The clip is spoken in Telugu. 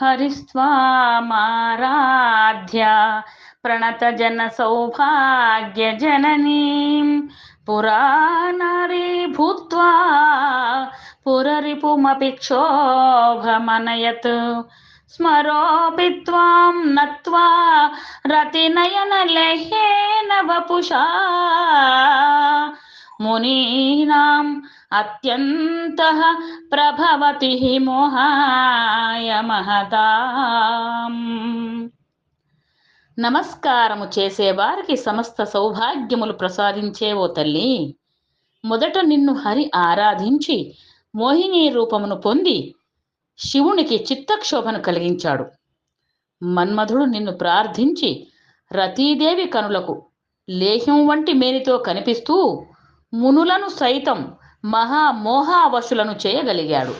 హరిస్వామారాధ్య ప్రణతజన సౌభాగ్య జననీం పురాణరీ భూత్వా పురరిపుమపి క్షోభమనయత్ స్మరోపి త్వాం నత్వా రతినయనలేహేన వపుషా మునీనాం అత్యంత ప్రభవతి మోహాయ మహతాం నమస్కారము చేసేవారికి సమస్త సౌభాగ్యములు ప్రసాదించే ఓ తల్లి మొదట నిన్ను హరి ఆరాధించి మోహిని రూపమును పొంది శివునికి చిత్తక్షోభను కలిగించాడు. మన్మధుడు నిన్ను ప్రార్థించి రతీదేవి కనులకు లేహ్యం వంటి మేనితో కనిపిస్తూ మునులను సైతం మహామోహావశులను చేయగలిగాడు.